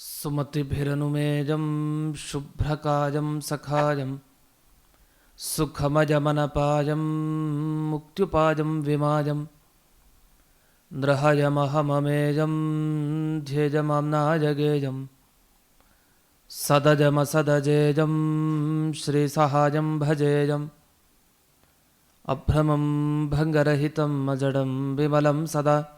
सुमतिभिरनुमेजं शुभ्रकायं सखायं सुखमजमनपायं मुक्त्युपायं विमायं नृहयमहममेजं ध्येजमाम्नायगेजं सदजमसदजेजं श्रीसहायं भजेज, अभ्रमं भंगरहित अजडं विमलं सदा।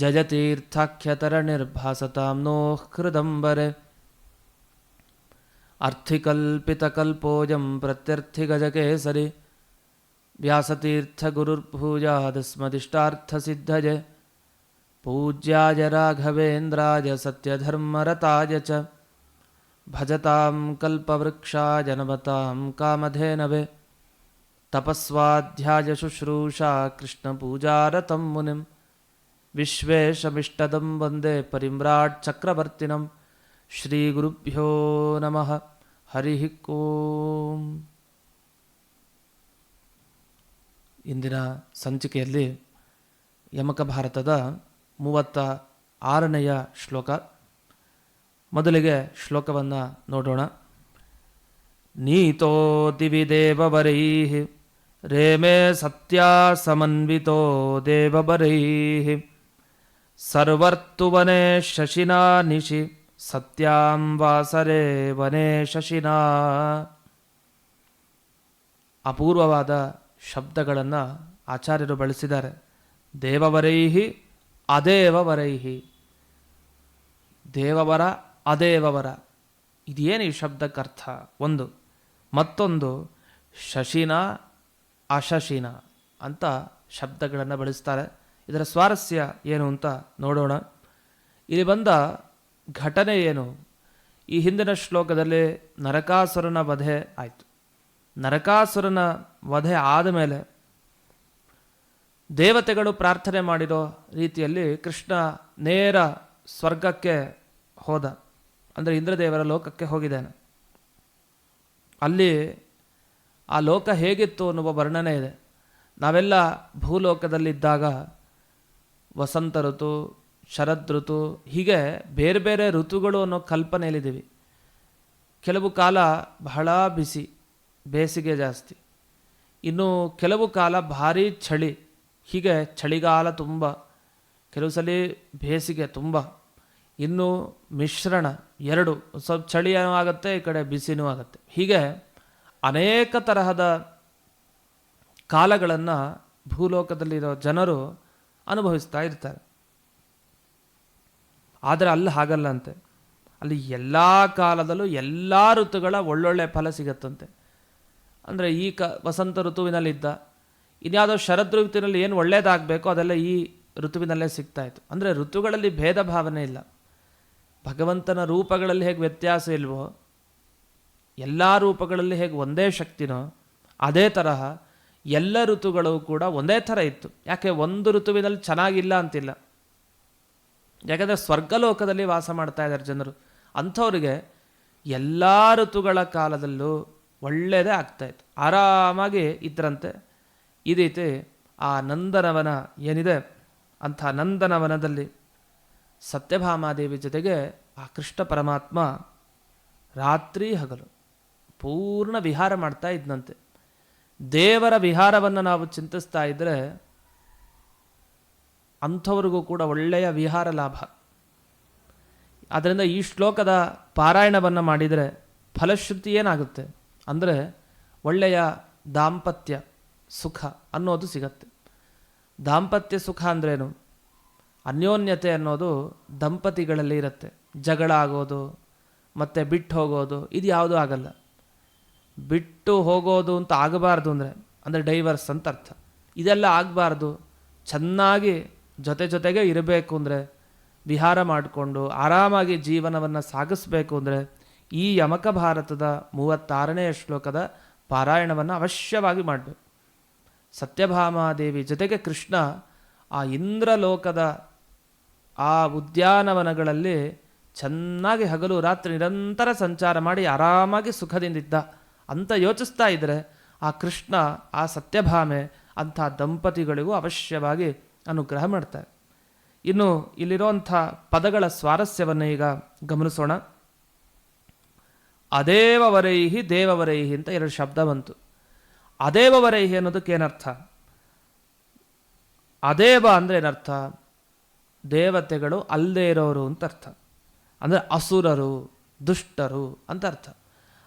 जयतीर्थाख्यतरनिर्भासतां नोः हृदम्बरे अर्थिकल्पितकल्पोऽयं प्रत्यर्थिगजकेसरि। व्यासतीर्थगुरुर्भूयादस्मदिष्टार्थसिद्धये पूज्याय राघवेन्द्राय सत्यधर्मरताय च। भजतां कल्पवृक्षाय नमतां कामधेनवे तपस्वाध्यायशुश्रूषा कृष्णपूजारतं ವಿಶ್ವೇಶಮಿಷ್ಟದಂ ವಂದೇ ಪರಿಮ್ರಾಟ್ ಚಕ್ರವರ್ತಿನಂ ಶ್ರೀ ಗುರುಭ್ಯೋ ನಮಃ. ಹರಿ ಕೋಂ ಇಂದಿನ ಸಂಚಿಕೆಯಲ್ಲಿ ಯಮಕ ಭಾರತದ ಮೂವತ್ತ ಆರನೆಯ ಶ್ಲೋಕ. ಮೊದಲಿಗೆ ಶ್ಲೋಕವನ್ನು ನೋಡೋಣ. ನೀತೋ ದಿವಿ ದೇವವರೈ ರೇಮೇ ಸತ್ಯ ಸಮನ್ವಿತೋ ದೇವಬರೈ ಸರ್ವರ್ತುವನೆ ಶಶಿನಾ ನಿಶಿ, ಸತ್ಯಾಂ ವಾಸರೆ ವನೆ ಶಶಿನಾ. ಅಪೂರ್ವವಾದ ಶಬ್ದಗಳನ್ನು ಆಚಾರ್ಯರು ಬಳಸಿದ್ದಾರೆ. ದೇವವರೈಹಿ, ಅದೇವವರೈಹಿ. ದೇವವರ, ಅದೇವವರ. ಇದೇನು ಈ ಶಬ್ದಕ್ಕರ್ಥ? ಒಂದು. ಮತ್ತೊಂದು, ಶಶಿನ, ಅಶಶಿನ ಅಂತ ಶಬ್ದಗಳನ್ನು ಬಳಸ್ತಾರೆ. ಇದರ ಸ್ವಾರಸ್ಯ ಏನು ಅಂತ ನೋಡೋಣ. ಇಲ್ಲಿ ಬಂದ ಘಟನೆ ಏನು? ಈ ಹಿಂದಿನ ಶ್ಲೋಕದಲ್ಲಿ ನರಕಾಸುರನ ವಧೆ ಆಯಿತು. ನರಕಾಸುರನ ವಧೆ ಆದಮೇಲೆ ದೇವತೆಗಳು ಪ್ರಾರ್ಥನೆ ಮಾಡಿರೋ ರೀತಿಯಲ್ಲಿ ಕೃಷ್ಣ ನೇರ ಸ್ವರ್ಗಕ್ಕೆ ಹೋದ. ಅಂದರೆ ಇಂದ್ರದೇವರ ಲೋಕಕ್ಕೆ ಹೋಗಿದ್ದಾನೆ. ಅಲ್ಲಿ ಆ ಲೋಕ ಹೇಗಿತ್ತು ಅನ್ನುವ ವರ್ಣನೆ ಇದೆ. ನಾವೆಲ್ಲ ಭೂಲೋಕದಲ್ಲಿದ್ದಾಗ ವಸಂತ ಋತು, ಶರದ್ ಋತು, ಹೀಗೆ ಬೇರೆ ಬೇರೆ ಋತುಗಳು ಅನ್ನೋ ಕಲ್ಪನೆಯಲ್ಲಿದ್ದೀವಿ. ಕೆಲವು ಕಾಲ ಬಹಳ ಬಿಸಿ, ಬೇಸಿಗೆ ಜಾಸ್ತಿ. ಇನ್ನು ಕೆಲವು ಕಾಲ ಭಾರಿ ಚಳಿ, ಹೀಗೆ ಚಳಿಗಾಲ ತುಂಬ, ಕೆಲವು ಸಲ ಬೇಸಿಗೆ ತುಂಬ. ಇನ್ನು ಮಿಶ್ರಣ ಎರಡು, ಸ್ವಲ್ಪ ಚಳಿಯೂ ಆಗುತ್ತೆ, ಈ ಕಡೆ ಬಿಸಿನೂ ಆಗುತ್ತೆ. ಹೀಗೆ ಅನೇಕ ತರಹದ ಕಾಲಗಳನ್ನು ಭೂಲೋಕದಲ್ಲಿರೋ ಜನರು ಅನುಭವಿಸ್ತಾ ಇರ್ತಾರೆ. ಆದರೆ ಅಲ್ಲಿ ಹಾಗಲ್ಲ ಅಂತೆ ಅಲ್ಲಿ ಎಲ್ಲ ಕಾಲದಲ್ಲೂ ಎಲ್ಲ ಋತುಗಳ ಒಳ್ಳೊಳ್ಳೆ ಫಲ ಸಿಗತ್ತಂತೆ. ಅಂದರೆ ಈ ಕ ವಸಂತ ಋತುವಿನಲ್ಲಿದ್ದ, ಇನ್ಯಾವುದೋ ಶರದ್ ಋತುವಿನಲ್ಲಿ ಏನು ಒಳ್ಳೇದಾಗಬೇಕೋ ಅದೆಲ್ಲ ಈ ಋತುವಿನಲ್ಲೇ ಸಿಗ್ತಾ ಇತ್ತು. ಅಂದರೆ ಋತುಗಳಲ್ಲಿ ಭೇದ ಭಾವನೆ ಇಲ್ಲ. ಭಗವಂತನ ರೂಪಗಳಲ್ಲಿ ಹೇಗೆ ವ್ಯತ್ಯಾಸ ಇಲ್ವೋ, ಎಲ್ಲ ರೂಪಗಳಲ್ಲಿ ಹೇಗೆ ಒಂದೇ ಶಕ್ತಿನೋ, ಅದೇ ತರಹ ಎಲ್ಲ ಋತುಗಳು ಕೂಡ ಒಂದೇ ಥರ ಇತ್ತು. ಯಾಕೆ? ಒಂದು ಋತುವಿನಲ್ಲಿ ಚೆನ್ನಾಗಿಲ್ಲ ಅಂತಿಲ್ಲ. ಯಾಕಂದರೆ ಸ್ವರ್ಗಲೋಕದಲ್ಲಿ ವಾಸ ಮಾಡ್ತಾ ಇದ್ದಾರೆ ಜನರು. ಅಂಥವ್ರಿಗೆ ಎಲ್ಲ ಋತುಗಳ ಕಾಲದಲ್ಲೂ ಒಳ್ಳೆಯದೇ ಆಗ್ತಾಯಿತ್ತು ಆರಾಮಾಗಿ ಇದ್ರಂತೆ. ಈ ರೀತಿ ಆ ನಂದನವನ ಏನಿದೆ ಅಂಥ ನಂದನವನದಲ್ಲಿ ಸತ್ಯಭಾಮಾದೇವಿ ಜೊತೆಗೆ ಆ ಕೃಷ್ಣ ಪರಮಾತ್ಮ ರಾತ್ರಿ ಹಗಲು ಪೂರ್ಣ ವಿಹಾರ ಮಾಡ್ತಾ ಇದ್ದಂತೆ ದೇವರ ವಿಹಾರವನ್ನು ನಾವು ಚಿಂತಿಸ್ತಾ ಇದ್ದರೆ ಅಂಥವ್ರಿಗೂ ಕೂಡ ಒಳ್ಳೆಯ ವಿಹಾರ ಲಾಭ. ಆದ್ದರಿಂದ ಈ ಶ್ಲೋಕದ ಪಾರಾಯಣವನ್ನು ಮಾಡಿದರೆ ಫಲಶ್ರುತಿ ಏನಾಗುತ್ತೆ? ಅಂದರೆ ಒಳ್ಳೆಯ ದಾಂಪತ್ಯ ಸುಖ ಅನ್ನೋದು ಸಿಗತ್ತೆ. ದಾಂಪತ್ಯ ಸುಖ ಅಂದ್ರೇನು? ಅನ್ಯೋನ್ಯತೆ ಅನ್ನೋದು ದಂಪತಿಗಳಲ್ಲಿ ಇರುತ್ತೆ. ಜಗಳ ಆಗೋದು, ಮತ್ತು ಬಿಟ್ಟು ಹೋಗೋದು ಇದು ಯಾವುದೂ ಆಗಲ್ಲ. ಬಿಟ್ಟು ಹೋಗೋದು ಅಂತ ಆಗಬಾರ್ದು ಅಂದರೆ ಅಂದರೆ ಡೈವರ್ಸ್ ಅಂತ ಅರ್ಥ. ಇದೆಲ್ಲ ಆಗಬಾರ್ದು. ಚೆನ್ನಾಗಿ ಜೊತೆ ಜೊತೆಗೆ ಇರಬೇಕು ಅಂದರೆ, ವಿಹಾರ ಮಾಡಿಕೊಂಡು ಆರಾಮಾಗಿ ಜೀವನವನ್ನು ಸಾಗಿಸಬೇಕು ಅಂದರೆ, ಈ ಯಮಕ ಭಾರತದ ಮೂವತ್ತಾರನೆಯ ಶ್ಲೋಕದ ಪಾರಾಯಣವನ್ನು ಅವಶ್ಯವಾಗಿ ಮಾಡಬೇಕು. ಸತ್ಯಭಾಮಾದೇವಿ ಜೊತೆಗೆ ಕೃಷ್ಣ ಆ ಇಂದ್ರಲೋಕದ ಆ ಉದ್ಯಾನವನಗಳಲ್ಲಿ ಚೆನ್ನಾಗಿ ಹಗಲು ರಾತ್ರಿ ನಿರಂತರ ಸಂಚಾರ ಮಾಡಿ ಆರಾಮಾಗಿ ಸುಖದಿಂದಿದ್ದ. ಅಂತ ಯೋಚಿಸ್ತಾ ಇದ್ದರೆ ಆ ಕೃಷ್ಣ, ಆ ಸತ್ಯಭಾಮೆ ಅಂಥ ದಂಪತಿಗಳಿಗೂ ಅವಶ್ಯವಾಗಿ ಅನುಗ್ರಹ ಮಾಡ್ತಾರೆ. ಇನ್ನು ಇಲ್ಲಿರುವಂಥ ಪದಗಳ ಸ್ವಾರಸ್ಯವನ್ನು ಈಗ ಗಮನಿಸೋಣ. ಅದೇವವರೈಹಿ ದೇವವರೈಹಿ ಅಂತ ಎರಡು ಶಬ್ದ ಬಂತು. ಅದೇವವರೈಹಿ ಅನ್ನೋದಕ್ಕೆ ಏನರ್ಥ? ಅದೇವ ಅಂದರೆ ಏನರ್ಥ? ದೇವತೆಗಳು ಅಲ್ಲದೇ ಇರೋರು ಅಂತ ಅರ್ಥ. ಅಂದರೆ ಅಸುರರು, ದುಷ್ಟರು ಅಂತ ಅರ್ಥ.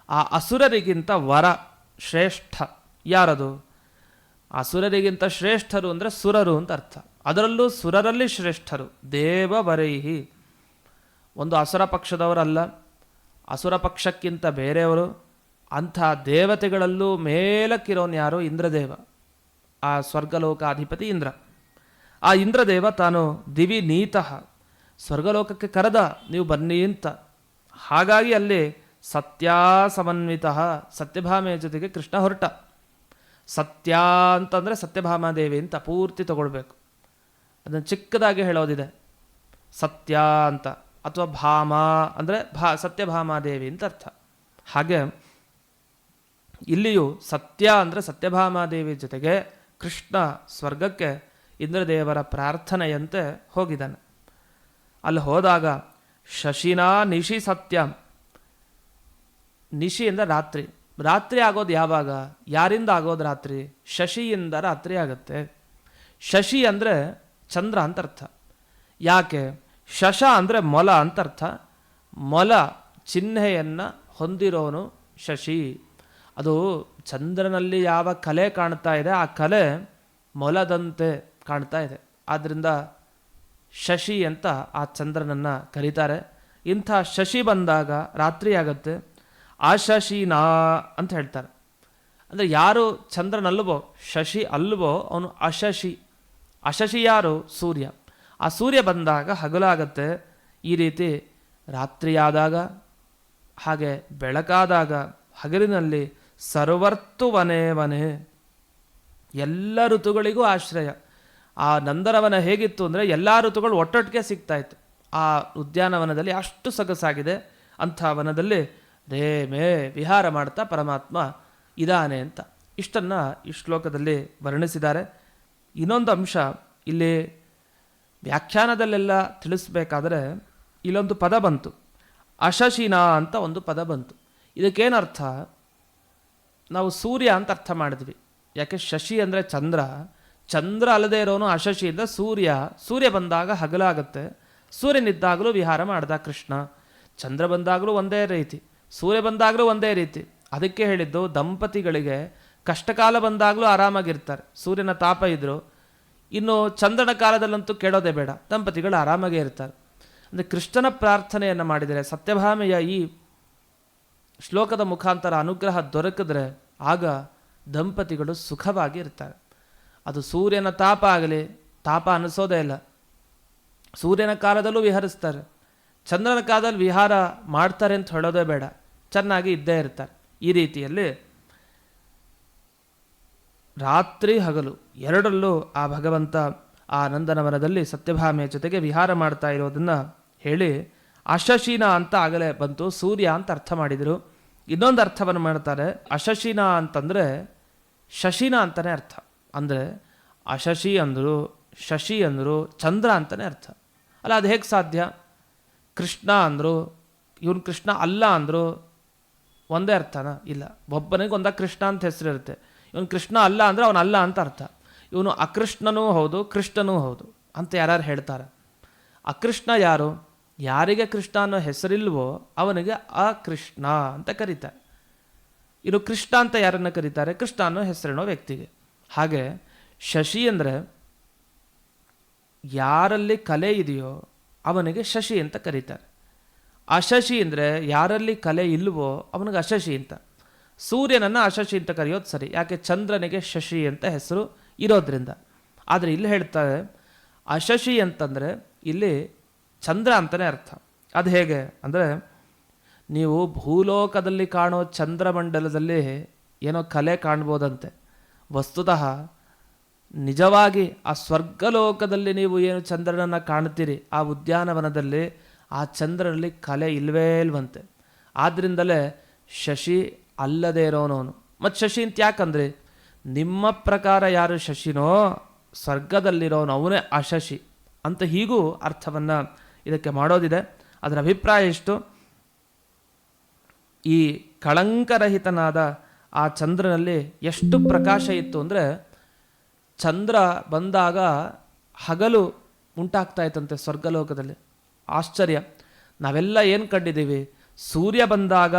ಆ ಅಸುರರಿಗಿಂತ ವರ ಶ್ರೇಷ್ಠ. ಯಾರದು? ಅಸುರರಿಗಿಂತ ಶ್ರೇಷ್ಠರು ಅಂದರೆ ಸುರರು ಅಂತ ಅರ್ಥ. ಅದರಲ್ಲೂ ಸುರರಲ್ಲಿ ಶ್ರೇಷ್ಠರು. ದೇವ ಬರೈಹಿ ಒಂದು ಅಸುರ ಪಕ್ಷದವರಲ್ಲ. ಅಸುರ ಪಕ್ಷಕ್ಕಿಂತ ಬೇರೆಯವರು. ಅಂಥ ದೇವತೆಗಳಲ್ಲೂ ಮೇಲಕ್ಕಿರೋನು ಯಾರು? ಇಂದ್ರದೇವ. ಆ ಸ್ವರ್ಗಲೋಕಾಧಿಪತಿ ಇಂದ್ರ. ಆ ಇಂದ್ರದೇವ ತಾನು ದಿವಿ ನೀತಃ ಸ್ವರ್ಗಲೋಕಕ್ಕೆ ಕರೆದ, ನೀವು ಬನ್ನಿ ಅಂತ. ಹಾಗಾಗಿ ಅಲ್ಲಿ ಸತ್ಯ ಸಮನ್ವಿತ ಸತ್ಯಭಾಮೆಯ ಜೊತೆಗೆ ಕೃಷ್ಣ ಹೊರಟ. ಸತ್ಯ ಅಂತಂದರೆ ಸತ್ಯಭಾಮಾದೇವಿ ಅಂತ ಪೂರ್ತಿ ತಗೊಳ್ಬೇಕು. ಅದನ್ನು ಚಿಕ್ಕದಾಗಿ ಹೇಳೋದಿದೆ. ಸತ್ಯ ಅಂತ ಅಥವಾ ಭಾಮ ಅಂದರೆ ಭಾ ಸತ್ಯಭಾಮಾದೇವಿ ಅಂತ ಅರ್ಥ. ಹಾಗೆ ಇಲ್ಲಿಯೂ ಸತ್ಯ ಅಂದರೆ ಸತ್ಯಭಾಮಾದೇವಿ ಜೊತೆಗೆ ಕೃಷ್ಣ ಸ್ವರ್ಗಕ್ಕೆ ಇಂದ್ರದೇವರ ಪ್ರಾರ್ಥನೆಯಂತೆ ಹೋಗಿದ್ದಾನೆ. ಅಲ್ಲಿ ಹೋದಾಗ ಶಶಿನಾ ನಿಶಿ ಸತ್ಯಂ ನಿಶಿ ಅಂದರೆ ರಾತ್ರಿ. ರಾತ್ರಿ ಆಗೋದು ಯಾವಾಗ? ಯಾರಿಂದ ಆಗೋದು ರಾತ್ರಿ? ಶಶಿಯಿಂದ ರಾತ್ರಿ ಆಗುತ್ತೆ. ಶಶಿ ಅಂದರೆ ಚಂದ್ರ ಅಂತ ಅರ್ಥ. ಯಾಕೆ? ಶಶ ಅಂದರೆ ಮೊಲ ಅಂತ ಅರ್ಥ. ಮೊಲ ಚಿಹ್ನೆಯನ್ನು ಹೊಂದಿರೋನು ಶಶಿ. ಅದು ಚಂದ್ರನಲ್ಲಿ ಯಾವ ಕಲೆ ಕಾಣ್ತಾ ಇದೆ, ಆ ಕಲೆ ಮೊಲದಂತೆ ಕಾಣ್ತಾ ಇದೆ. ಆದ್ದರಿಂದ ಶಶಿ ಅಂತ ಆ ಚಂದ್ರನನ್ನು ಕರೀತಾರೆ. ಇಂಥ ಶಶಿ ಬಂದಾಗ ರಾತ್ರಿ ಆಗತ್ತೆ. ಆ ಶಶಿನಾ ಅಂತ ಹೇಳ್ತಾರೆ. ಅಂದರೆ ಯಾರು ಚಂದ್ರನಲ್ಲವೋ ಶಶಿ ಅಲ್ಲವೋ ಅವನು ಅಶಶಿ. ಅಶಶಿ ಯಾರು? ಸೂರ್ಯ. ಆ ಸೂರ್ಯ ಬಂದಾಗ ಹಗಲಾಗತ್ತೆ, ಈ ರೀತಿ ರಾತ್ರಿಯಾದಾಗ, ಹಾಗೆ ಬೆಳಕಾದಾಗ, ಹಗಲಿನಲ್ಲಿ ಸರ್ವರ್ತು ವನೆ ವನೆ. ಎಲ್ಲ ಋತುಗಳಿಗೂ ಆಶ್ರಯ. ಆ ನಂದರವನ ಹೇಗಿತ್ತು ಅಂದರೆ ಎಲ್ಲ ಋತುಗಳು ಒಟ್ಟೊಟ್ಟಿಗೆ ಸಿಗ್ತಾಯಿತ್ತು ಆ ಉದ್ಯಾನವನದಲ್ಲಿ ಅಷ್ಟು ಸೊಗಸಾಗಿದೆ ಅಂಥ ವನದಲ್ಲಿ ರೇ ಮೇ ವಿಹಾರ ಮಾಡ್ತಾ ಪರಮಾತ್ಮ ಇದಾನೆ ಅಂತ. ಇಷ್ಟನ್ನು ಈ ಶ್ಲೋಕದಲ್ಲಿ ವರ್ಣಿಸಿದ್ದಾರೆ. ಇನ್ನೊಂದು ಅಂಶ ಇಲ್ಲಿ ವ್ಯಾಖ್ಯಾನದಲ್ಲೆಲ್ಲ ತಿಳಿಸ್ಬೇಕಾದ್ರೆ ಇಲ್ಲೊಂದು ಪದ ಬಂತು. ಅಶಶಿನ ಅಂತ ಒಂದು ಪದ ಬಂತು. ಇದಕ್ಕೇನರ್ಥ? ನಾವು ಸೂರ್ಯ ಅಂತ ಅರ್ಥ ಮಾಡಿದ್ವಿ. ಯಾಕೆ ಶಶಿ ಅಂದರೆ ಚಂದ್ರ. ಚಂದ್ರ ಅಲ್ಲದೆ ಇರೋನು ಅಶಶಿಯಿಂದ ಸೂರ್ಯ. ಸೂರ್ಯ ಬಂದಾಗ ಹಗಲಾಗುತ್ತೆ. ಸೂರ್ಯನಿದ್ದಾಗಲೂ ವಿಹಾರ ಮಾಡ್ದ ಕೃಷ್ಣ. ಚಂದ್ರ ಬಂದಾಗಲೂ ಒಂದೇ ರೀತಿ. ಸೂರ್ಯ ಬಂದಾಗಲೂ ಒಂದೇ ರೀತಿ. ಅದಕ್ಕೆ ಹೇಳಿದ್ದು ದಂಪತಿಗಳಿಗೆ ಕಷ್ಟಕಾಲ ಬಂದಾಗಲೂ ಆರಾಮಾಗಿರ್ತಾರೆ. ಸೂರ್ಯನ ತಾಪ ಇದ್ದರು ಇನ್ನು ಚಂದ್ರನ ಕಾಲದಲ್ಲಂತೂ ಕೇಳೋದೇ ಬೇಡ. ದಂಪತಿಗಳು ಆರಾಮಾಗೇ ಇರ್ತಾರೆ. ಅಂದರೆ ಕೃಷ್ಣನ ಪ್ರಾರ್ಥನೆಯನ್ನು ಮಾಡಿದರೆ, ಸತ್ಯಭಾಮೆಯ ಈ ಶ್ಲೋಕದ ಮುಖಾಂತರ ಅನುಗ್ರಹ ದೊರಕಿದ್ರೆ ಆಗ ದಂಪತಿಗಳು ಸುಖವಾಗಿ ಇರ್ತಾರೆ. ಅದು ಸೂರ್ಯನ ತಾಪ ಆಗಲಿ, ತಾಪ ಅನಿಸೋದೇ ಇಲ್ಲ. ಸೂರ್ಯನ ಕಾಲದಲ್ಲೂ ವಿಹರಿಸ್ತಾರೆ. ಚಂದ್ರನ ಕಾಲದಲ್ಲಿ ವಿಹಾರ ಮಾಡ್ತಾರೆ ಅಂತ ಹೇಳೋದೇ ಬೇಡ. ಚೆನ್ನಾಗಿ ಇದ್ದೇ ಇರ್ತಾರೆ. ಈ ರೀತಿಯಲ್ಲಿ ರಾತ್ರಿ ಹಗಲು ಎರಡರಲ್ಲೂ ಆ ಭಗವಂತ ಆ ನಂದನವನದಲ್ಲಿ ಸತ್ಯಭಾಮೆಯ ಜೊತೆಗೆ ವಿಹಾರ ಮಾಡ್ತಾ ಇರೋದನ್ನು ಹೇಳಿ ಅಶಶೀನ ಅಂತ ಆಗಲೇ ಬಂತು. ಸೂರ್ಯ ಅಂತ ಅರ್ಥ ಮಾಡಿದರು. ಇನ್ನೊಂದು ಅರ್ಥವನ್ನು ಮಾಡ್ತಾರೆ. ಅಶಶೀನ ಅಂತಂದರೆ ಶಶಿನ ಅಂತಲೇ ಅರ್ಥ. ಅಂದರೆ ಅಶಶಿ ಅಂದರು ಶಶಿ ಅಂದರು ಚಂದ್ರ ಅಂತಲೇ ಅರ್ಥ. ಅಲ್ಲ, ಅದು ಹೇಗೆ ಸಾಧ್ಯ? ಕೃಷ್ಣ ಅಂದರು, ಇವನು ಕೃಷ್ಣ ಅಲ್ಲ ಅಂದರು, ಒಂದೇ ಅರ್ಥನ ಇಲ್ಲ. ಒಬ್ಬನಿಗೆ ಒಂದ ಕೃಷ್ಣ ಅಂತ ಹೆಸರಿರುತ್ತೆ ಇವನು ಕೃಷ್ಣ ಅಲ್ಲ ಅಂದರೆ ಅವನು ಅಲ್ಲ ಅಂತ ಅರ್ಥ. ಇವನು ಅಕೃಷ್ಣನೂ ಹೌದು, ಕೃಷ್ಣನೂ ಹೌದು ಅಂತ ಯಾರ್ಯಾರು ಹೇಳ್ತಾರೆ. ಅಕೃಷ್ಣ ಯಾರು? ಯಾರಿಗೆ ಕೃಷ್ಣ ಅನ್ನೋ ಹೆಸರಿಲ್ವೋ ಅವನಿಗೆ ಅಕೃಷ್ಣ ಅಂತ ಕರೀತಾರೆ. ಇನ್ನು ಕೃಷ್ಣ ಅಂತ ಯಾರನ್ನು ಕರೀತಾರೆ? ಕೃಷ್ಣ ಅನ್ನೋ ಹೆಸರಿನೋ ವ್ಯಕ್ತಿಗೆ. ಹಾಗೆ ಶಶಿ ಅಂದರೆ ಯಾರಲ್ಲಿ ಕಲೆ ಇದೆಯೋ ಅವನಿಗೆ ಶಶಿ ಅಂತ ಕರೀತಾರೆ. ಅಶಶಿ ಅಂದರೆ ಯಾರಲ್ಲಿ ಕಲೆ ಇಲ್ವೋ ಅವನಿಗೆ ಅಶಶಿ ಅಂತ. ಸೂರ್ಯನನ್ನು ಅಶಶಿ ಅಂತ ಕರೆಯೋದು ಸರಿ, ಯಾಕೆ ಚಂದ್ರನಿಗೆ ಶಶಿ ಅಂತ ಹೆಸರು ಇರೋದ್ರಿಂದ. ಆದರೆ ಇಲ್ಲಿ ಹೇಳ್ತಾರೆ, ಅಶಶಿ ಅಂತಂದರೆ ಇಲ್ಲಿ ಚಂದ್ರ ಅಂತಲೇ ಅರ್ಥ. ಅದು ಹೇಗೆ ಅಂದರೆ, ನೀವು ಭೂಲೋಕದಲ್ಲಿ ಕಾಣೋ ಚಂದ್ರಮಂಡಲದಲ್ಲಿ ಏನೋ ಕಲೆ ಕಾಣ್ಬೋದಂತೆ. ವಸ್ತುತಃ ನಿಜವಾಗಿ ಆ ಸ್ವರ್ಗಲೋಕದಲ್ಲಿ ನೀವು ಏನು ಚಂದ್ರನನ್ನು ಕಾಣ್ತೀರಿ ಆ ಉದ್ಯಾನವನದಲ್ಲಿ ಆ ಚಂದ್ರನಲ್ಲಿ ಕಲೆ ಇಲ್ವೇ ಇಲ್ವಂತೆ. ಆದ್ದರಿಂದಲೇ ಶಶಿ ಅಲ್ಲದೇ ಇರೋನವನು. ಮತ್ತು ಶಶಿ ಅಂತ ಯಾಕಂದ್ರೆ, ನಿಮ್ಮ ಪ್ರಕಾರ ಯಾರು ಶಶಿನೋ ಸ್ವರ್ಗದಲ್ಲಿರೋನು ಅವನೇ ಆ ಶಶಿ ಅಂತ ಹೀಗೂ ಅರ್ಥವನ್ನು ಇದಕ್ಕೆ ಮಾಡೋದಿದೆ. ಅದರ ಅಭಿಪ್ರಾಯ ಎಷ್ಟು ಈ ಕಳಂಕರಹಿತನಾದ ಆ ಚಂದ್ರನಲ್ಲಿ ಎಷ್ಟು ಪ್ರಕಾಶ ಇತ್ತು ಅಂದರೆ ಚಂದ್ರ ಬಂದಾಗ ಹಗಲು ಉಂಟಾಗ್ತಾ ಇತ್ತಂತೆ ಸ್ವರ್ಗಲೋಕದಲ್ಲಿ. ಆಶ್ಚರ್ಯ. ನಾವೆಲ್ಲ ಏನು ಕಂಡಿದ್ದೀವಿ? ಸೂರ್ಯ ಬಂದಾಗ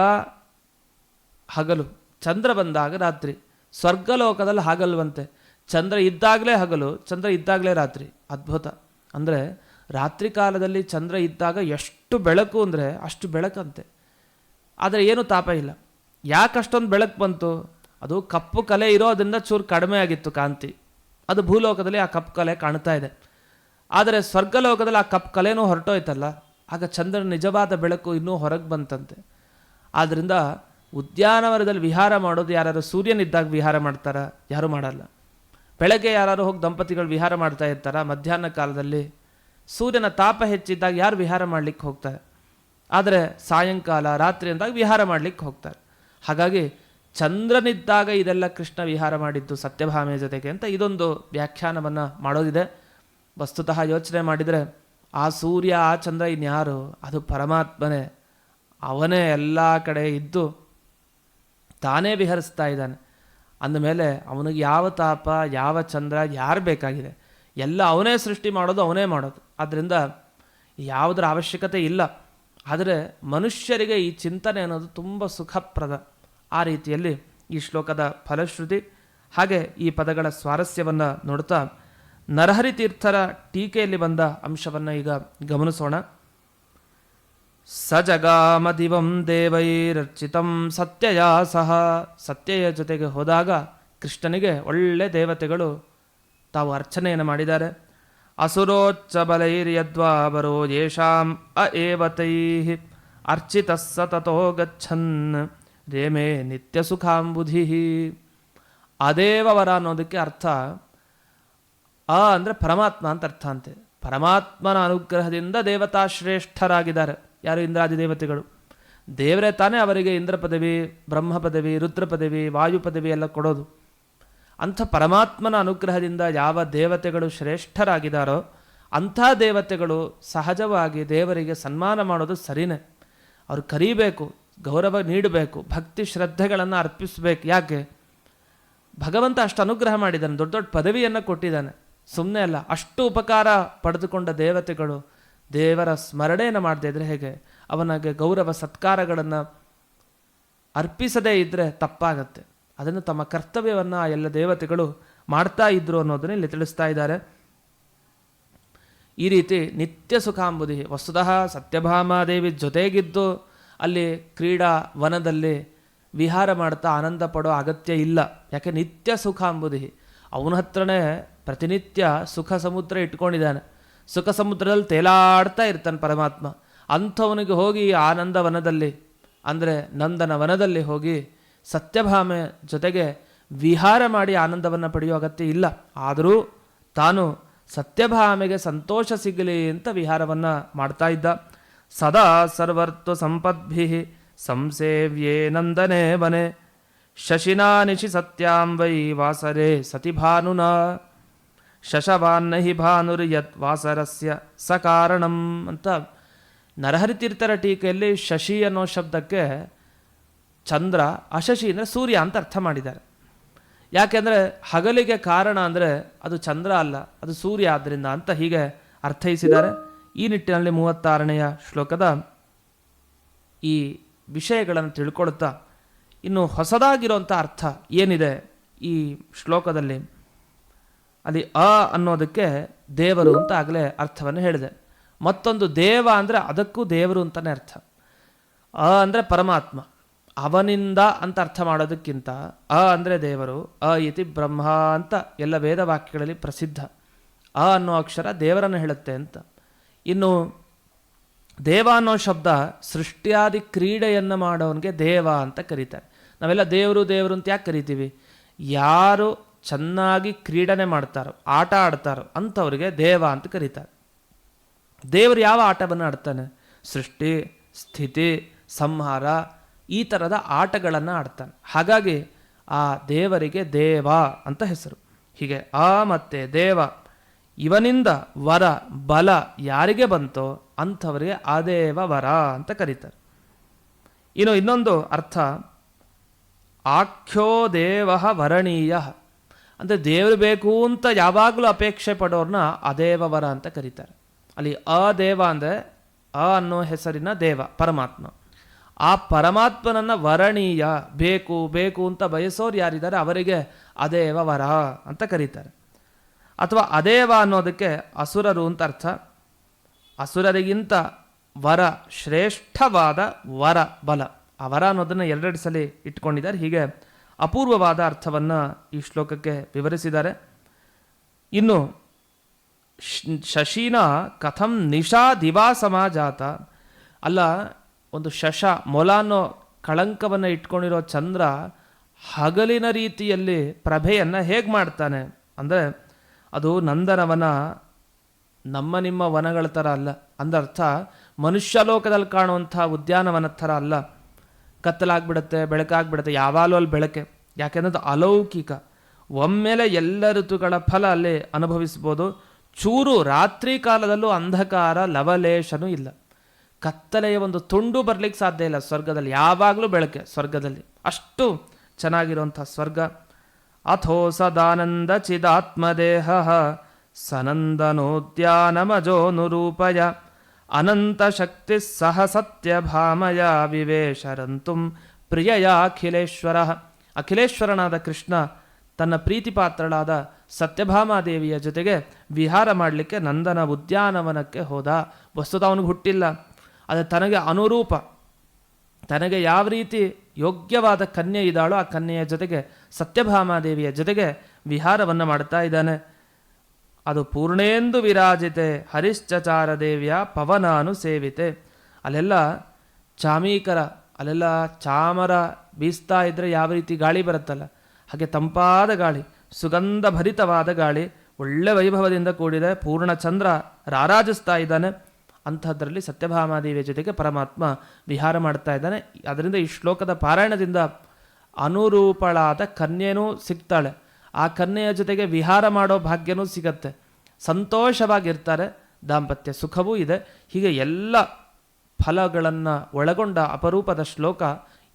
ಹಗಲು, ಚಂದ್ರ ಬಂದಾಗ ರಾತ್ರಿ. ಸ್ವರ್ಗಲೋಕದಲ್ಲಿ ಹಗಲ್ವಂತೆ. ಚಂದ್ರ ಇದ್ದಾಗಲೇ ಹಗಲು, ಚಂದ್ರ ಇದ್ದಾಗಲೇ ರಾತ್ರಿ. ಅದ್ಭುತ. ಅಂದರೆ ರಾತ್ರಿ ಕಾಲದಲ್ಲಿ ಚಂದ್ರ ಇದ್ದಾಗ ಎಷ್ಟು ಬೆಳಕು ಅಂದರೆ ಅಷ್ಟು ಬೆಳಕಂತೆ. ಆದರೆ ಏನು ತಾಪ ಇಲ್ಲ. ಯಾಕಷ್ಟೊಂದು ಬೆಳಕು ಬಂತು? ಅದು ಕಪ್ಪು ಕಲೆ ಇರೋದರಿಂದ ಚೂರು ಕಡಿಮೆ ಆಗಿತ್ತು ಕಾಂತಿ. ಅದು ಭೂಲೋಕದಲ್ಲಿ ಆ ಕಪ್ಪು ಕಲೆ ಕಾಣ್ತಾ ಇದೆ. ಆದರೆ ಸ್ವರ್ಗಲೋಕದಲ್ಲಿ ಆ ಕಪ್ಪು ಕಲೆನೂ ಹೊರಟೋಯ್ತಲ್ಲ, ಆಗ ಚಂದ್ರನ ನಿಜವಾದ ಬೆಳಕು ಇನ್ನೂ ಹೊರಗೆ ಬಂತಂತೆ. ಆದ್ದರಿಂದ ಉದ್ಯಾನವನದಲ್ಲಿ ವಿಹಾರ ಮಾಡೋದು ಯಾರು ಸೂರ್ಯನಿದ್ದಾಗ ವಿಹಾರ ಮಾಡ್ತಾರ? ಯಾರೂ ಮಾಡಲ್ಲ. ಬೆಳಗ್ಗೆ ಯಾರು ಹೋಗಿ ದಂಪತಿಗಳು ವಿಹಾರ ಮಾಡ್ತಾ ಇರ್ತಾರ? ಮಧ್ಯಾಹ್ನ ಕಾಲದಲ್ಲಿ ಸೂರ್ಯನ ತಾಪ ಹೆಚ್ಚಿದ್ದಾಗ ಯಾರು ವಿಹಾರ ಮಾಡ್ಲಿಕ್ಕೆ ಹೋಗ್ತಾರೆ? ಆದರೆ ಸಾಯಂಕಾಲ, ರಾತ್ರಿ ಅಂದಾಗ ವಿಹಾರ ಮಾಡ್ಲಿಕ್ಕೆ ಹೋಗ್ತಾರೆ. ಹಾಗಾಗಿ ಚಂದ್ರನಿದ್ದಾಗ ಇದೆಲ್ಲ ಕೃಷ್ಣ ವಿಹಾರ ಮಾಡಿದ್ದು ಸತ್ಯಭಾಮೆ ಜೊತೆಗೆ ಅಂತ ಇದೊಂದು ವ್ಯಾಖ್ಯಾನವನ್ನು ಮಾಡೋದಿದೆ. ವಸ್ತುತಃ ಯೋಚನೆ ಮಾಡಿದರೆ, ಆ ಸೂರ್ಯ, ಆ ಚಂದ್ರ ಇನ್ಯಾರು? ಅದು ಪರಮಾತ್ಮನೇ. ಅವನೇ ಎಲ್ಲ ಕಡೆ ಇದ್ದು ತಾನೇ ವಿಹರಿಸ್ತಾ ಇದ್ದಾನೆ. ಅಂದಮೇಲೆ ಅವನಿಗೆ ಯಾವ ತಾಪ, ಯಾವ ಚಂದ್ರ, ಯಾರು ಬೇಕಾಗಿದೆ? ಎಲ್ಲ ಅವನೇ ಸೃಷ್ಟಿ ಮಾಡೋದು, ಅವನೇ ಮಾಡೋದು. ಆದ್ದರಿಂದ ಯಾವುದರ ಅವಶ್ಯಕತೆ ಇಲ್ಲ. ಆದರೆ ಮನುಷ್ಯರಿಗೆ ಈ ಚಿಂತನೆ ಅನ್ನೋದು ತುಂಬ ಸುಖಪ್ರದ ಆ ರೀತಿಯಲ್ಲಿ ಈ ಶ್ಲೋಕದ ಫಲಶ್ರುತಿ ಹಾಗೆ ಈ ಪದಗಳ ಸ್ವಾರಸ್ಯವನ್ನು ನೋಡುತ್ತಾ ನರಹರಿ ತೀರ್ಥರ ಟೀಕೆಯಲ್ಲಿ ಬಂದ ಅಂಶವನ್ನು ಈಗ ಗಮನಿಸೋಣ. ಸಜಗಾಮದಿವಂ ಜಗಾಮದಿವಂ ದೇವೈರರ್ಚಿತಂ ಸತ್ಯಯ ಸಹ ಸತ್ಯಯ ಜೊತೆಗೆ ಹೋದಾಗ ಕೃಷ್ಣನಿಗೆ ಒಳ್ಳೆ ದೇವತೆಗಳು ತಾವು ಅರ್ಚನೆಯನ್ನು ಮಾಡಿದ್ದಾರೆ. ಅಸುರೋಚ್ಚ ಬಲೈರ್ಯದ್ವಾ ಬರೋ ಯೇಷಾಂ ಅ ಏವತೈ ಅರ್ಚಿತ ಸತತೋ ಗಚ್ಚನ್ ರೇಮೇ ನಿತ್ಯ ಸುಖಾಂಬುಧಿ. ಅದೇವ ವರ ಅನ್ನೋದಕ್ಕೆ ಅರ್ಥ ಆ ಅಂದರೆ ಪರಮಾತ್ಮ ಅಂತ ಅರ್ಥ ಅಂತೆ. ಪರಮಾತ್ಮನ ಅನುಗ್ರಹದಿಂದ ದೇವತಾ ಶ್ರೇಷ್ಠರಾಗಿದ್ದಾರೆ. ಯಾರು ಇಂದ್ರಾದಿ ದೇವತೆಗಳು? ದೇವರೇ ತಾನೇ ಅವರಿಗೆ ಇಂದ್ರ ಪದವಿ, ಬ್ರಹ್ಮ ಪದವಿ, ರುದ್ರ ಪದವಿ, ವಾಯು ಪದವಿ ಎಲ್ಲ ಕೊಡೋದು. ಅಂಥ ಪರಮಾತ್ಮನ ಅನುಗ್ರಹದಿಂದ ಯಾವ ದೇವತೆಗಳು ಶ್ರೇಷ್ಠರಾಗಿದ್ದಾರೋ ಅಂಥ ದೇವತೆಗಳು ಸಹಜವಾಗಿ ದೇವರಿಗೆ ಸನ್ಮಾನ ಮಾಡೋದು ಸರಿನೇ. ಅವ್ರು ಕರೀಬೇಕು. ಗೌರವ ನೀಡಬೇಕು, ಭಕ್ತಿ ಶ್ರದ್ಧೆಗಳನ್ನು ಅರ್ಪಿಸಬೇಕು. ಯಾಕೆ? ಭಗವಂತ ಅಷ್ಟು ಅನುಗ್ರಹ ಮಾಡಿದ್ದಾನೆ, ದೊಡ್ಡ ದೊಡ್ಡ ಪದವಿಯನ್ನು ಕೊಟ್ಟಿದ್ದಾನೆ. ಸುಮ್ಮನೆ ಅಲ್ಲ, ಅಷ್ಟು ಉಪಕಾರ ಪಡೆದುಕೊಂಡ ದೇವತೆಗಳು ದೇವರ ಸ್ಮರಣೆಯನ್ನು ಮಾಡದೇ ಇದ್ರೆ ಹೇಗೆ? ಅವನಿಗೆ ಗೌರವ ಸತ್ಕಾರಗಳನ್ನು ಅರ್ಪಿಸದೇ ಇದ್ದರೆ ತಪ್ಪಾಗತ್ತೆ. ಅದನ್ನು ತಮ್ಮ ಕರ್ತವ್ಯವನ್ನು ಆ ಎಲ್ಲ ದೇವತೆಗಳು ಮಾಡ್ತಾ ಇದ್ರು ಅನ್ನೋದನ್ನು ಇಲ್ಲಿ ತಿಳಿಸ್ತಾ ಇದ್ದಾರೆ. ಈ ರೀತಿ ನಿತ್ಯ ಸುಖಾಂಬುದಿ ವಸ್ತುತಃ ಸತ್ಯಭಾಮಾದೇವಿ ಜೊತೆಗಿದ್ದು ಅಲ್ಲಿ ಕ್ರೀಡಾ ವನದಲ್ಲಿ ವಿಹಾರ ಮಾಡ್ತಾ ಆನಂದ ಪಡೋ ಅಗತ್ಯ ಇಲ್ಲ. ಯಾಕೆ ನಿತ್ಯ ಸುಖ ಅಂಬುದು ಅವನ ಹತ್ರನೇ ಪ್ರತಿನಿತ್ಯ ಸುಖ ಸಮುದ್ರ ಇಟ್ಕೊಂಡಿದ್ದಾನೆ. ಸುಖ ಸಮುದ್ರದಲ್ಲಿ ತೇಲಾಡ್ತಾ ಇರ್ತಾನೆ ಪರಮಾತ್ಮ. ಅಂಥವನಿಗೆ ಹೋಗಿ ಆನಂದ ವನದಲ್ಲಿ, ಅಂದರೆ ನಂದನ ವನದಲ್ಲಿ ಹೋಗಿ ಸತ್ಯಭಾಮೆ ಜೊತೆಗೆ ವಿಹಾರ ಮಾಡಿ ಆನಂದವನ್ನು ಪಡೆಯೋ ಅಗತ್ಯ ಇಲ್ಲ. ಆದರೂ ತಾನು ಸತ್ಯಭಾಮೆಗೆ ಸಂತೋಷ ಸಿಗಲಿ ಅಂತ ವಿಹಾರವನ್ನು ಮಾಡ್ತಾ ಇದ್ದ. ಸದಾ ಸರ್ವರ್ತು ಸಂಪದ್ಭಿ ಸಂಸೇವ್ಯೇ ನಂದನೆ ವನೆ. ಶಶಿನಾ ನಿಶಿ ಸತ್ಯಾಂ ವೈ ವಾಸರೆ ಸತಿ ಭಾನುನ ಶಶವಾನ್ನ ಹಿ ಭಾನುರ್ಯತ್ ವಾಸರಸ್ಯ ಸ ಕಾರಣಂ ಅಂತ ನರಹರಿತೀರ್ಥರ ಟೀಕೆಯಲ್ಲಿ ಶಶಿ ಅನ್ನೋ ಶಬ್ದಕ್ಕೆ ಚಂದ್ರ ಅಶಶಿ ಅಂದರೆ ಸೂರ್ಯ ಅಂತ ಅರ್ಥ ಮಾಡಿದ್ದಾರೆ. ಯಾಕೆಂದರೆ ಹಗಲಿಗೆ ಕಾರಣ ಅಂದರೆ ಅದು ಚಂದ್ರ ಅಲ್ಲ, ಅದು ಸೂರ್ಯ ಆದ್ದರಿಂದ ಅಂತ ಹೀಗೆ ಅರ್ಥೈಸಿದ್ದಾರೆ. ಈ ನಿಟ್ಟಿನಲ್ಲಿ ಮೂವತ್ತಾರನೆಯ ಶ್ಲೋಕದ ಈ ವಿಷಯಗಳನ್ನು ತಿಳ್ಕೊಳ್ತಾ ಇನ್ನು ಹೊಸದಾಗಿರೋಂಥ ಅರ್ಥ ಏನಿದೆ ಈ ಶ್ಲೋಕದಲ್ಲಿ? ಅಲ್ಲಿ ಅ ಅನ್ನೋದಕ್ಕೆ ದೇವರು ಅಂತ ಆಗಲೇ ಅರ್ಥವನ್ನು ಹೇಳಿದೆ. ಮತ್ತೊಂದು ದೇವ ಅಂದರೆ ಅದಕ್ಕೂ ದೇವರು ಅಂತಲೇ ಅರ್ಥ. ಅ ಅಂದರೆ ಪರಮಾತ್ಮ. ಅವನಿಂದ ಅಂತ ಅರ್ಥ ಮಾಡೋದಕ್ಕಿಂತ ಅ ಅಂದರೆ ದೇವರು, ಅ ಇತಿ ಬ್ರಹ್ಮ ಅಂತ ಎಲ್ಲ ವೇದ ವಾಕ್ಯಗಳಲ್ಲಿ ಪ್ರಸಿದ್ಧ. ಅ ಅನ್ನೋ ಅಕ್ಷರ ದೇವರನ್ನು ಹೇಳುತ್ತೆ ಅಂತ. ಇನ್ನು ದೇವ ಅನ್ನೋ ಶಬ್ದ ಸೃಷ್ಟಿಯಾದಿ ಕ್ರೀಡೆಯನ್ನು ಮಾಡೋನಿಗೆ ದೇವ ಅಂತ ಕರೀತಾರೆ. ನಾವೆಲ್ಲ ದೇವರು ದೇವರು ಅಂತ ಯಾಕೆ ಕರಿತೀವಿ? ಯಾರು ಚೆನ್ನಾಗಿ ಕ್ರೀಡನೆ ಮಾಡ್ತಾರೋ, ಆಟ ಆಡ್ತಾರೋ ಅಂಥವ್ರಿಗೆ ದೇವ ಅಂತ ಕರೀತಾರೆ. ದೇವರು ಯಾವ ಆಟವನ್ನು ಆಡ್ತಾನೆ? ಸೃಷ್ಟಿ, ಸ್ಥಿತಿ, ಸಂಹಾರ ಈ ಥರದ ಆಟಗಳನ್ನು ಆಡ್ತಾನೆ. ಹಾಗಾಗಿ ಆ ದೇವರಿಗೆ ದೇವ ಅಂತ ಹೆಸರು. ಹೀಗೆ ಆ ಮತ್ತೆ ದೇವ ಇವನಿಂದ ವರ, ಬಲ ಯಾರಿಗೆ ಬಂತೋ ಅಂಥವರಿಗೆ ಆದೇವ ವರ ಅಂತ ಕರೀತಾರೆ. ಇನ್ನು ಇನ್ನೊಂದು ಅರ್ಥ, ಆಖ್ಯೋ ದೇವ ವರಣೀಯ. ಅಂದರೆ ದೇವರು ಬೇಕು ಅಂತ ಯಾವಾಗಲೂ ಅಪೇಕ್ಷೆ ಪಡೋರ್ನ ಅದೇವ ವರ ಅಂತ ಕರೀತಾರೆ. ಅಲ್ಲಿ ಅದೇವ ಅಂದರೆ ಅ ಅನ್ನೋ ಹೆಸರಿನ ದೇವ, ಪರಮಾತ್ಮ. ಆ ಪರಮಾತ್ಮನನ್ನು ವರಣೀಯ, ಬೇಕು ಬೇಕು ಅಂತ ಬಯಸೋರು ಯಾರಿದ್ದಾರೆ ಅವರಿಗೆ ಅದೇವ ವರ ಅಂತ ಕರೀತಾರೆ. ಅಥವಾ ಅದೇವ ಅನ್ನೋದಕ್ಕೆ ಅಸುರರು ಅಂತ ಅರ್ಥ. ಅಸುರರಿಗಿಂತ ವರ ಶ್ರೇಷ್ಠವಾದ ವರ ಬಲ. ಆ ವರ ಅನ್ನೋದನ್ನು ಎರಡೆರಡು ಸಲ ಇಟ್ಕೊಂಡಿದ್ದಾರೆ. ಹೀಗೆ ಅಪೂರ್ವವಾದ ಅರ್ಥವನ್ನು ಈ ಶ್ಲೋಕಕ್ಕೆ ವಿವರಿಸಿದ್ದಾರೆ. ಇನ್ನು ಶಶಿನ ಕಥಂ ನಿಶಾ ದಿವಾ ಸಮಾಜಾತ. ಅಲ್ಲ, ಒಂದು ಶಶ ಮೊಲ ಅನ್ನೋ ಕಳಂಕವನ್ನು ಇಟ್ಕೊಂಡಿರೋ ಚಂದ್ರ ಹಗಲಿನ ರೀತಿಯಲ್ಲಿ ಪ್ರಭೆಯನ್ನು ಹೇಗೆ ಮಾಡ್ತಾನೆ? ಅಂದರೆ ಅದು ನಂದನವನ ನಮ್ಮ ನಿಮ್ಮ ವನಗಳ ಥರ ಅಲ್ಲ. ಅಂದರ್ಥ, ಮನುಷ್ಯ ಲೋಕದಲ್ಲಿ ಕಾಣುವಂಥ ಉದ್ಯಾನವನ ಥರ ಅಲ್ಲ. ಕತ್ತಲಾಗ್ಬಿಡುತ್ತೆ, ಬೆಳಕಾಗ್ಬಿಡುತ್ತೆ, ಯಾವಾಗಲೂ ಅಲ್ಲಿ ಬೆಳಕೆ. ಯಾಕೆಂದ್ರೆ ಅದು ಅಲೌಕಿಕ. ಒಮ್ಮೆಲೆ ಎಲ್ಲ ಋತುಗಳ ಫಲ ಅಲ್ಲಿ ಅನುಭವಿಸ್ಬೋದು. ಚೂರು ರಾತ್ರಿ ಕಾಲದಲ್ಲೂ ಅಂಧಕಾರ, ಲವಲೇಶನೂ ಇಲ್ಲ. ಕತ್ತಲೆಯ ಒಂದು ತುಂಡು ಬರಲಿಕ್ಕೆ ಸಾಧ್ಯ ಇಲ್ಲ ಸ್ವರ್ಗದಲ್ಲಿ. ಯಾವಾಗಲೂ ಬೆಳಕೆ ಸ್ವರ್ಗದಲ್ಲಿ. ಅಷ್ಟು ಚೆನ್ನಾಗಿರುವಂಥ ಸ್ವರ್ಗ. ಅಥೋ ಸದಾನಂದ ಚಿದಾತ್ಮದೇಹ ಸನಂದನೋದ್ಯಾನಮಜೋನುರೂಪಯ ಅನಂತ ಶಕ್ತಿ ಸಹ ಸತ್ಯಭಾಮಯ ವಿವೇಶರಂತು ಪ್ರಿಯಯ ಅಖಿಲೇಶ್ವರ ಅಖಿಲೇಶ್ವರನಾದ ಕೃಷ್ಣ ತನ್ನ ಪ್ರೀತಿಪಾತ್ರಳಾದ ಸತ್ಯಭಾಮಾದೇವಿಯ ಜೊತೆಗೆ ವಿಹಾರ ಮಾಡಲಿಕ್ಕೆ ನಂದನ ಉದ್ಯಾನವನಕ್ಕೆ ಹೋದ. ವಸ್ತುತ ಅವನಿಗೆ ಹುಟ್ಟಿಲ್ಲ. ಅದು ತನಗೆ ಅನುರೂಪ. ತನಗೆ ಯಾವ ರೀತಿ ಯೋಗ್ಯವಾದ ಕನ್ಯೆ ಇದ್ದಾಳೋ. ಆ ಕನ್ಯೆಯ ಜೊತೆಗೆ ಸತ್ಯಭಾಮಾದೇವಿಯ ಜೊತೆಗೆ ವಿಹಾರವನ್ನು ಮಾಡ್ತಾ ಇದ್ದಾನೆ. ಅದು ಪೂರ್ಣೇಂದು ವಿರಾಜಿತೆ. ಹರಿಶ್ಚಚಾರ ದೇವಿಯ ಪವನಾನು ಸೇವಿತೆ. ಅಲ್ಲೆಲ್ಲ ಚಾಮೀಕರ, ಅಲ್ಲೆಲ್ಲ ಚಾಮರ ಬೀಸ್ತಾ ಇದ್ದರೆ ಯಾವ ರೀತಿ ಗಾಳಿ ಬರುತ್ತಲ್ಲ? ಹಾಗೆ ತಂಪಾದ ಗಾಳಿ ಸುಗಂಧ ಭರಿತವಾದ ಗಾಳಿ, ಒಳ್ಳೆ ವೈಭವದಿಂದ ಕೂಡಿದೆ. ಪೂರ್ಣ ಚಂದ್ರ ರಾರಾಜಿಸ್ತಾ ಇದ್ದಾನೆ. ಅಂಥದ್ರಲ್ಲಿ ಸತ್ಯಭಾಮಾದೇವಿಯ ಜೊತೆಗೆ ಪರಮಾತ್ಮ ವಿಹಾರ ಮಾಡ್ತಾ ಇದ್ದಾನೆ. ಅದರಿಂದ ಈ ಶ್ಲೋಕದ ಪಾರಾಯಣದಿಂದ ಅನುರೂಪಳಾದ ಕನ್ಯೆನೂ ಸಿಗ್ತಾಳೆ. ಆ ಕನ್ಯೆಯ ಜೊತೆಗೆ ವಿಹಾರ ಮಾಡೋ ಭಾಗ್ಯನೂ ಸಿಗತ್ತೆ. ಸಂತೋಷವಾಗಿರ್ತಾರೆ. ದಾಂಪತ್ಯ ಸುಖವೂ ಇದೆ. ಹೀಗೆ ಎಲ್ಲ ಫಲಗಳನ್ನು ಒಳಗೊಂಡ ಅಪರೂಪದ ಶ್ಲೋಕ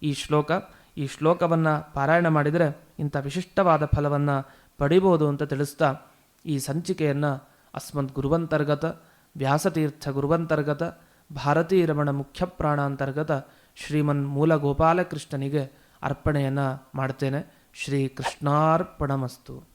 ಈ ಶ್ಲೋಕ. ಈ ಶ್ಲೋಕವನ್ನು ಪಾರಾಯಣ ಮಾಡಿದರೆ ಇಂಥ ವಿಶಿಷ್ಟವಾದ ಫಲವನ್ನು ಪಡಿಬೋದು ಅಂತ ತಿಳಿಸ್ತಾ ಈ ಸಂಚಿಕೆಯನ್ನು ಅಸ್ಮದ್ ಗುರುವಂತರ್ಗತ ವ್ಯಾಸತೀರ್ಥ ಗುರುವಂತರ್ಗತ ಭಾರತೀ ರಮಣ ಮುಖ್ಯ ಪ್ರಾಣಾಂತರ್ಗತ ಶ್ರೀಮನ್ ಮೂಲ ಗೋಪಾಲಕೃಷ್ಣನಿಗೆ ಅರ್ಪಣೆಯನ್ನು ಮಾಡ್ತೇನೆ. ಶ್ರೀ ಕೃಷ್ಣಾರ್ಪಣಮಸ್ತು.